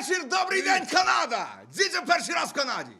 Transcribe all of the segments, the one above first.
вечір, добрий день, Канада! Дідя перший раз в Канаді.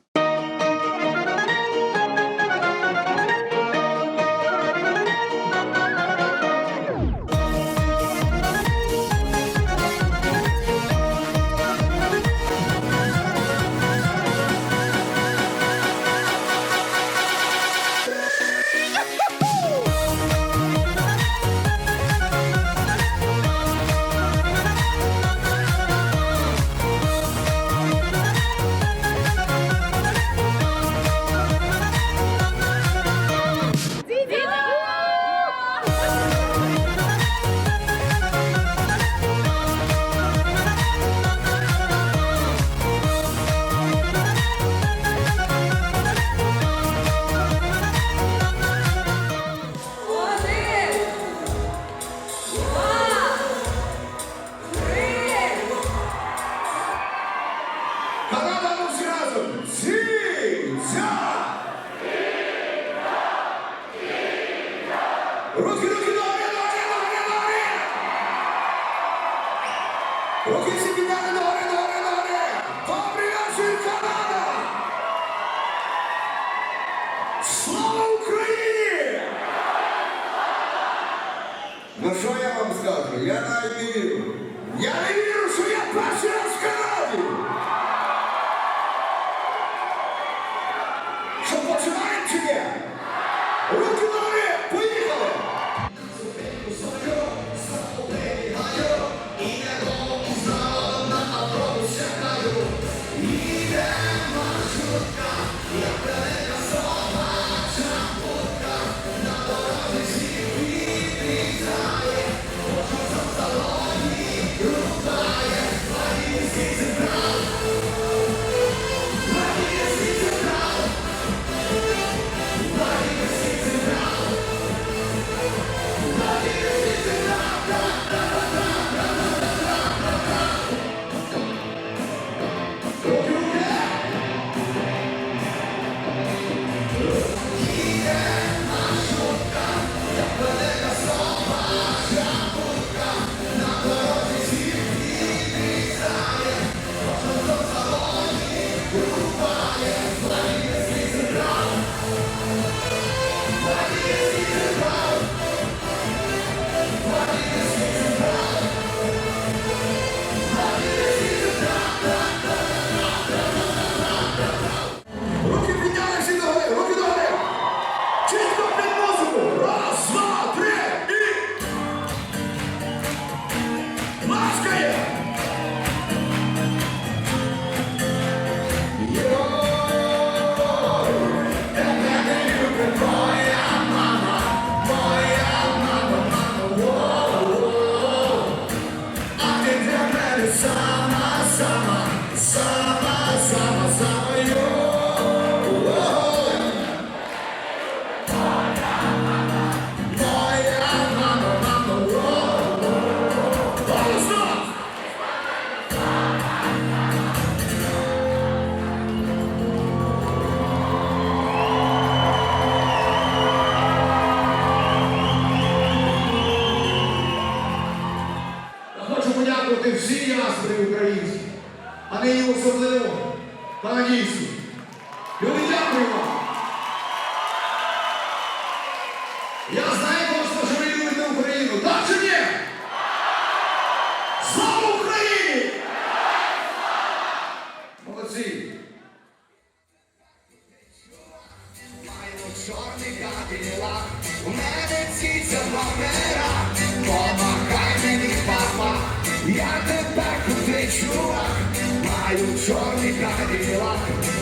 Я тепер крутий чувак, маю чорний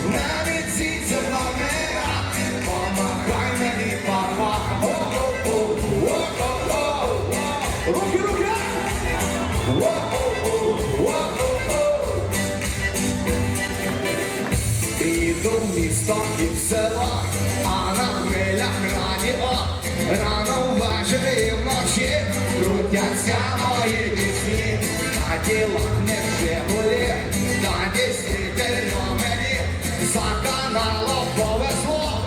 у мене ці номера, помагай мені, папа, руки, руки. Іду в місто і в село, а на хвилях радіо, рано ввечері серця мої вісні, на ділах не вживує, на дійсно мені за каналом повезло.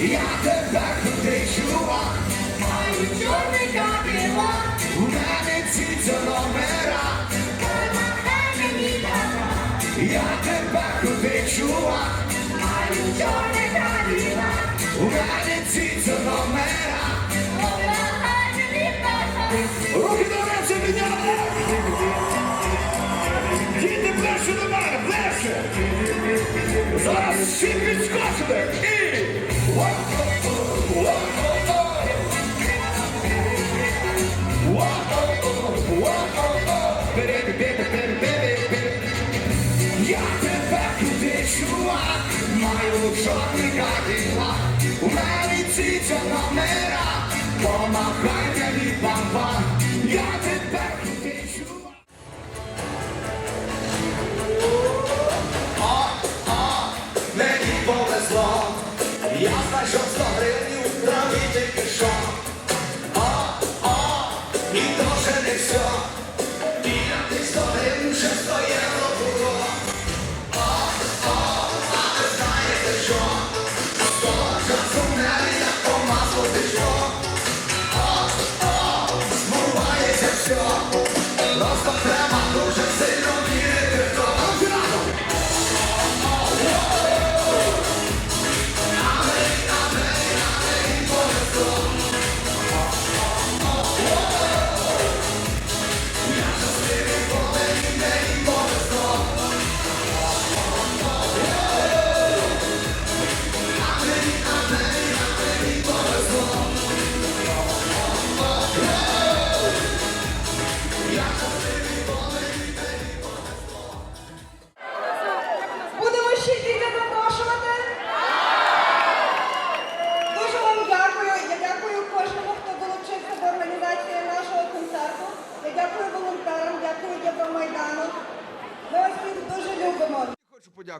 Я тебе куди чувак, маю чорний капіла, у мене ці номера, я тебе куди а нічого не капіла, у мене ці номера. Маю чорний кадилак, у мене ці ця номера,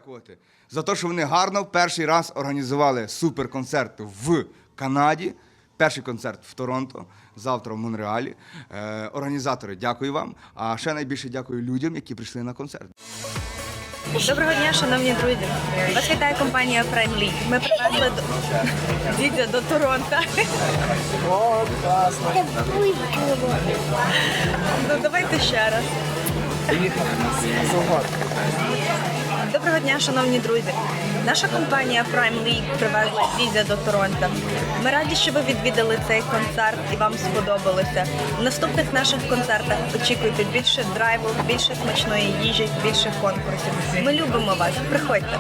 подякувати за те, що вони гарно в перший раз організували суперконцерт в Канаді. Перший концерт в Торонто, завтра в Монреалі. Е, організатори, дякую вам. А ще найбільше дякую людям, які прийшли на концерт. Доброго дня, шановні друзі. Вас вітає компанія Prime League. Ми привезли до дідя до Торонто. Ну давайте ще раз. Доброго дня, шановні друзі. Наша компанія Prime League привезла Зізя до Торонто. Ми раді, що ви відвідали цей концерт і вам сподобалося. В наступних наших концертах очікуйте більше драйву, більше смачної їжі, більше конкурсів. Ми любимо вас. Приходьте.